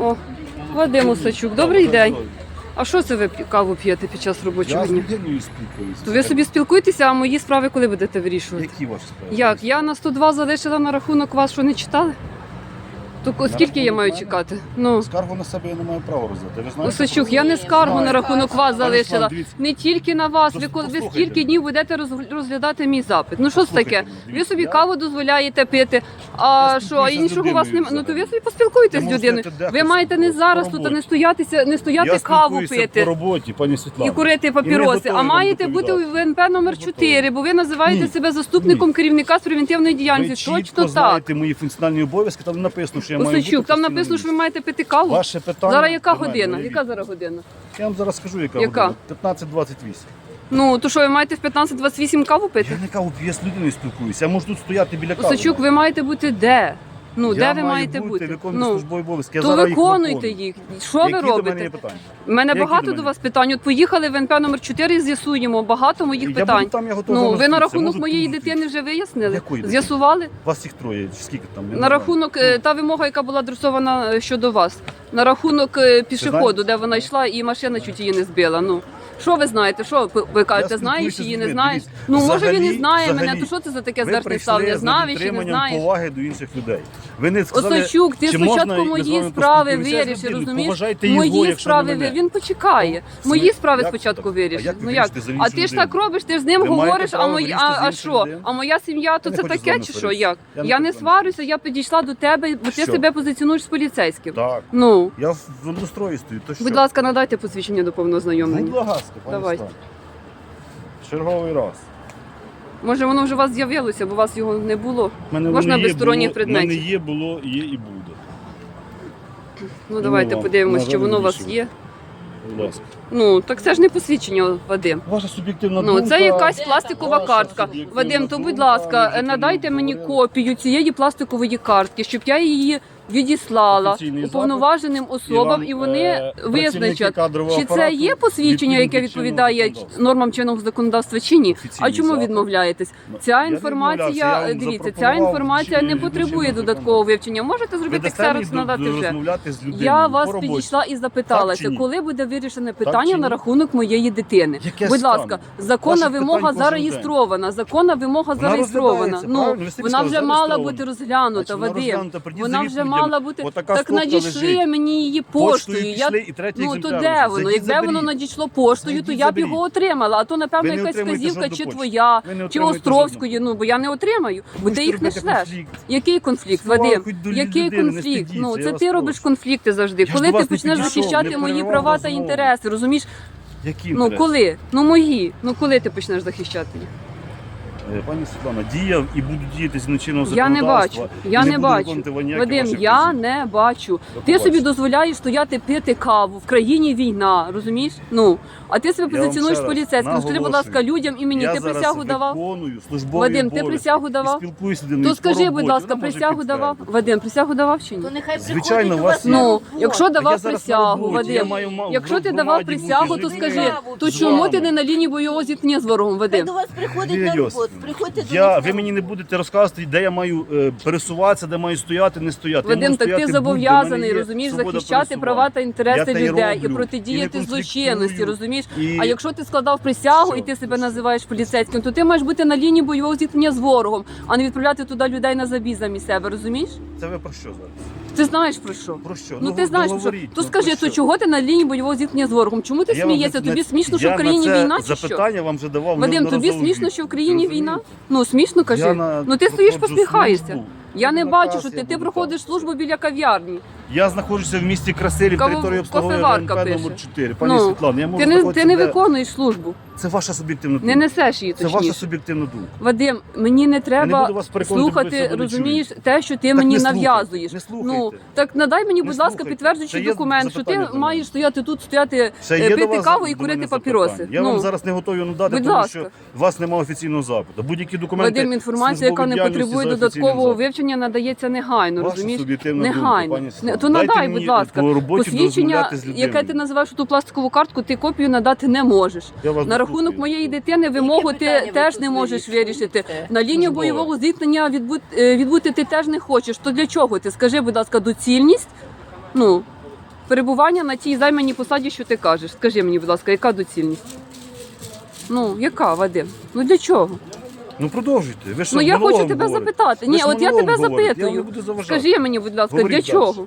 О, Вадим Усачук, добрий день. А що це ви каву п'єте під час робочого дня? Я з спілкуюся. То ви собі спілкуєтеся, а мої справи коли будете вирішувати? Які ваші справи? Як? Я на 102 залишила на рахунок вас, що не читали? То скільки я маю чекати? Ну скаргу на себе я не маю права роздати. Ви знаєте, Сачук, я не скаргу на рахунок вас залишила. Не тільки на вас. Ви ви скільки днів будете розглядати мій запит? Ну що ж таке? Ви собі каву дозволяєте пити, а що а іншого у вас немає? Ну то ви собі поспілкуєтесь з людиною. Ви маєте не зараз тут, а не стоятися, не стояти каву пити роботі, пані Світлана. і курити папіроси. А маєте бути у ВНП номер 4, бо ви називаєте себе заступником керівника з превентивної діяльності. Точно так. мої функціональні обов'язки. Там написано, що я маю Осадчук, бути там написано, що ви маєте пити каву. Ваше питання Зараз яка приймаємо. година? Яка зараз година? Я вам зараз скажу, яка, Яка? година. 15-28. Ну, то що ви маєте в 15-28 каву пити? Я не каву п'ю, я з людиною спілкуюся. Я можу тут стояти біля кави. Осадчук, ви маєте бути де? Ну, я де ви маю маєте бути? виконувати Ну, службові обов'язки. То зараз їх виконуйте їх. Що ви Які до робите? питання? У мене Які багато до мене? до вас питань. От поїхали в НП номер 4 з'ясуємо багато моїх Я питань. там, я готовий ну, ви на рахунок моєї дитини вже вияснили? Якої дитини? З'ясували? Вас їх троє. Скільки там? Я На рахунок ну. е, та вимога, яка була адресована е, щодо вас. На рахунок е, пішоходу, де вона йшла, і машина чуть її не збила. Ну що ви знаєте? Що ви кажете, знаєш її, не знаєш? Ну може він і знає мене. То що це за таке зверхне ставлення? Знав і чи не знаєш? поваги до інших людей. Ви не сказали, Осочук, ти спочатку мої справи вирішиш, розумієш? Мої справи ви він почекає. Мої справи спочатку вирішить. Ну як а ти ж так робиш? Ти ж з ним говориш, а мої а що? А моя сім'я то це таке, чи що? Як я не сварюся? Я підійшла до тебе, бо ти себе позиціонуєш з поліцейським. Так ну я в однострої. Будь ласка, надайте посвідчення до повного знайомлення ласка, пані Давайте. Стас. Черговий раз. Може воно вже у вас з'явилося, бо у вас його не було. Мене Можна без є, сторонніх було, в мене є, було, є і буде. Ну давайте вам подивимось, чи воно у вас є. Будь ласка. Ну так це ж не посвідчення, Вадим. Ваша суб'єктивна Ну це якась пластикова ваша картка. Вадим, то будь ласка, надайте мені копію цієї пластикової картки, щоб я її відіслала уповноваженим особам, і, вам, і вони е, визначать, чи це є посвідчення, яке відповідає нормам чинного законодавства, чи ні. А чому запит. відмовляєтесь? Ця інформація я е, дивіться, ця інформація не потребує додаткового вивчення. Можете зробити ксерокс надати вже я вас підійшла і запиталася, коли буде вирішене питання на рахунок моєї дитини. Будь ласка, законна вимога зареєстрована. Законна вимога зареєстрована. Ну вона вже мала бути розглянута. Вадим. вона вже мала бути Отака так. Надійшли лежить. мені її поштою. Поштою Я і третій ну то де воно? Зайдіть, Якби воно надійшло поштою, то я б його отримала. А то напевно Ви якась вказівка чи твоя, чи отримаєте Островської. Ну бо я не отримаю, бо ти їх не шлеш. Який конфлікт, Вадим? Який конфлікт? Ну це ти робиш конфлікти завжди. Коли ти почнеш захищати мої права та інтереси, розумієш? Які Ну коли? Ну мої. Ну коли ти почнеш захищати їх? Пані Світлана, діяв і буду діяти зіночинного законодавства. Я не бачу. Я не, не бачу. Вадим, я не бачу. До ти побачення. собі дозволяєш стояти пити каву в країні війна, розумієш? Ну а ти себе позиціонуєш поліцейським. Скажи, будь ласка, людям і мені я ти зараз присягу давав. Вадим, ти присягу давав. То скажи, будь ласка, присягу давав. Вадим, присягу давав чи ні? То нехай Звичайно, вас ну якщо давав присягу, Вадим. Якщо ти давав присягу, то скажи, то чому ти не на лінії бойового зіткнення з ворогом Вадим? До вас приходить на роботу. Приходьте Я, ви мені не будете розказувати, де я маю е, пересуватися, де маю стояти, не стояти. Вадим, так ти зобов'язаний, розумієш, захищати пересування. права та інтереси й людей і. І протидіяти не злочинності, розумієш? І- А якщо ти складав присягу і ти себе називаєш поліцейським, то ти маєш бути на лінії бойового зіткнення з ворогом, а не відправляти туди людей на забій замість себе, розумієш? Це ви про що зараз? Ти знаєш про що? Про що? Ну, ну ти знаєш ну, про що? То про скажи, то чого ти на лінії бойового зіткнення з ворогом? Чому ти Я смієшся? Тобі смішно, що в Країні війна запитання вам задавав Вадим, тобі смішно, що в країні війна. Україна. Ну смішно кажи. Я Ну ти стоїш, посміхаєшся. Я не бачу, що ти, ти проходиш службу біля кав'ярні. Я знаходжуся в місті Красилів, території обслуговування ВНП номер 4. Пані Ну, Світлана, я можу Ти не, ти не виконуєш службу, Це ваша суб'єктивна думка. не несеш її Це ваша суб'єктивна думка. Вадим, мені не Я не треба вас слухати, себе не розумієш, те, що ти мені не нав'язуєш. не ну, слухайте. Ну так надай мені, будь ласка, слухайте. Підтверджуючий документ, що ти маєш стояти тут, стояти, Це е, пити каву і курити папіроси. запитання. Я вам ну. зараз не готовий надати, тому ласка. що у вас немає офіційного запиту. Будь-які документи Вадим, інформація, яка не потребує додаткового вивчення, надається негайно, Ваша розумієш? Негайно. пані Не- то надай, будь ласка, посвідчення, яке ти називаєш ту пластикову картку, ти копію надати не можеш. На рахунок моєї дитини вимогу ти теж не можеш вирішити. На лінію бойового зіткнення е, відбути ти теж не хочеш. То для чого ти? Скажи, будь ласка, доцільність ну, перебування на тій займаній посаді, що ти кажеш. Скажи мені, будь ласка, яка доцільність? Ну, яка, Вадим? Ну для чого? Ну продовжуйте. Ви що, ну я хочу тебе запитати. Ні, от я тебе запитую. Скажи мені, будь ласка, для чого?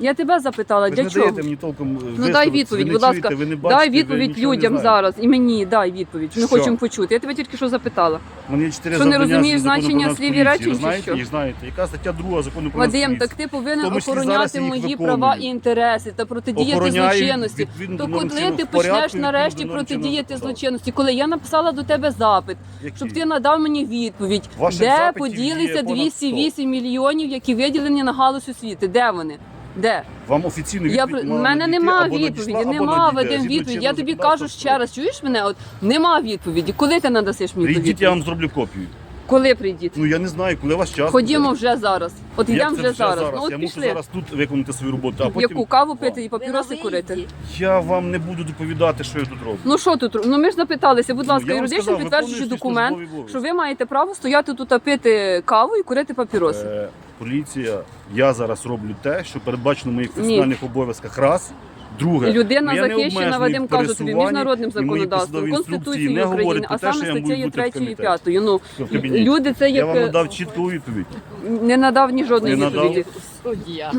Я тебе запитала, Ви для не чого? мені толком Ну дай відповідь, будь ласка. дай відповідь людям зараз. І мені дай відповідь. Ми Що? хочемо почути. Я тебе тільки що запитала. Є чотири Що, не завдання розумієш з закону значення про слів і поліції. речень, Ви чи знаєте, що? їх знаєте. Яка стаття друга закону про Вадим, так ти повинен тому числі зараз охороняти їх мої права і інтереси та протидіяти злочинності. відповідно То до норм коли чинного ти порядку, почнеш відповідно нарешті до норм протидіяти законодавства. злочинності? Коли я написала до тебе запит, щоб ти надав мені відповідь, Ваших де запитів поділися є понад 208 мільйонів, які виділені на галузь освіти? Де вони? Де? Вам офіційно Я відповідь в мене надійти, нема або відповіді, або нема надійде, Вадим згідно відповіді. Я чинного тобі законодавства кажу ще раз, чуєш мене? От нема відповіді. Коли ти надасиш мені ту Прийдіть, я відповідь? вам зроблю копію. Коли прийдіть? Ну я не знаю, коли ваш час. Ходімо буде. вже зараз. От Як йдемо це вже зараз. Ну я от мушу пішли. зараз тут виконати свою роботу, а потім Яку каву пити і папіроси курити? я вам не буду доповідати, що я тут роблю. Ну що тут? Ну ми ж запиталися, будь Ну, ласка, я вам юридично сказав, підтверджуючи документ, службові обов'язки. що ви маєте право стояти тут а пити каву і курити папіроси. Е, поліція, я зараз роблю те, що передбачено в моїх функціональних обов'язках. Раз. Друге, Людина я захищена, Вадим кажуть тобі, міжнародним законодавством, Конституцією не України, а саме я буду 3 і комітеті. 5. Ну, люди це Я як вам е, надав чітку відповідь. не надав ні жодної відповіді. Суддя.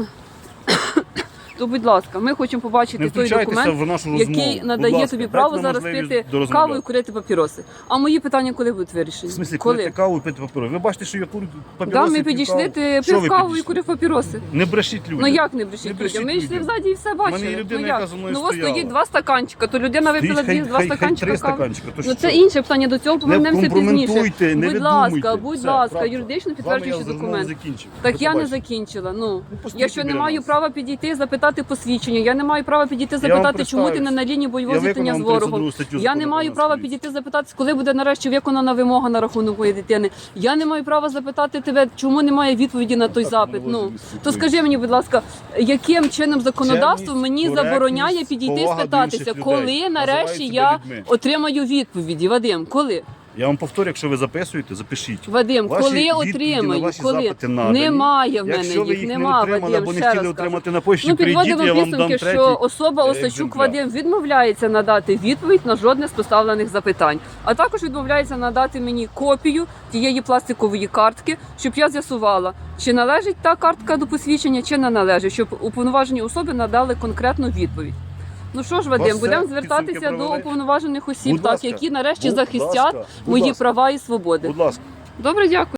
То, будь ласка, ми хочемо побачити Не той втручайтеся документ, в нашу розмову. який Будь надає ласка, тобі дайте право нам зараз можливість пити дорозмовляти. каву і курити папіроси. А мої питання коли будуть вирішені? В смислі, коли? курити каву і пити папіроси. Ви бачите, що я курю Да, ми п'ю підійшли, каву. ти Що пив ви каву і підійшли? курив папіроси. Не брешіть людям. Ну як не брешіть людям? Ми йшли людям. взаді і все мене є людина, ну, яка як? зі мною ну ось стояла. стоїть два стаканчика, то людина випила дві, хай- два хай- хай стаканчика три кави. стаканчика, то Ну що? це інше питання, до цього повернемося пізніше. компрометуйте, не Будь ласка, видумуйте. будь Все, ласка, правда. юридично підтверджуючи розмову документ. закінчив. Так я не закінчила. Ну постійте я що не біля маю нас. права підійти запитати посвідчення. Я не маю права підійти запитати, чому ти не на лінії бойового Я зіткнення з виконав ворогом. 32 статтю Я не про маю нас права підійти запитати, коли буде нарешті виконана вимога на рахунок моєї дитини. Я не маю права запитати тебе, чому немає відповіді на той запит. ну, Ну то скажи мені, будь ласка, яким чином законодавство мені коректність, забороняє підійти повага до спитатися, людей. коли Називають нарешті себе я людьми. отримаю відповіді? Вадим, коли? Я вам повторю, якщо ви записуєте, запишіть. Вадим, Ваші коли отримаю? ваші коли? запити надані. Немає в мене Якщо ви їх, їх нема, не отримали Вадим, або не хотіли отримати на пошті, Ну, прийдіть, я вам дам підсумки, третій що особа Осачук. Вадим відмовляється надати відповідь на жодне з поставлених запитань, а також відмовляється надати мені копію тієї пластикової картки, щоб я з'ясувала, чи належить та картка до посвідчення, чи не належить, щоб уповноважені особи надали конкретну відповідь. Ну що ж, Вадим, Вас будемо звертатися Підсумки до провели? уповноважених осіб, Будь так, ласка. які нарешті Будь захистять ласка, будь мої ласка. права і свободи. Будь ласка. Добре, дякую.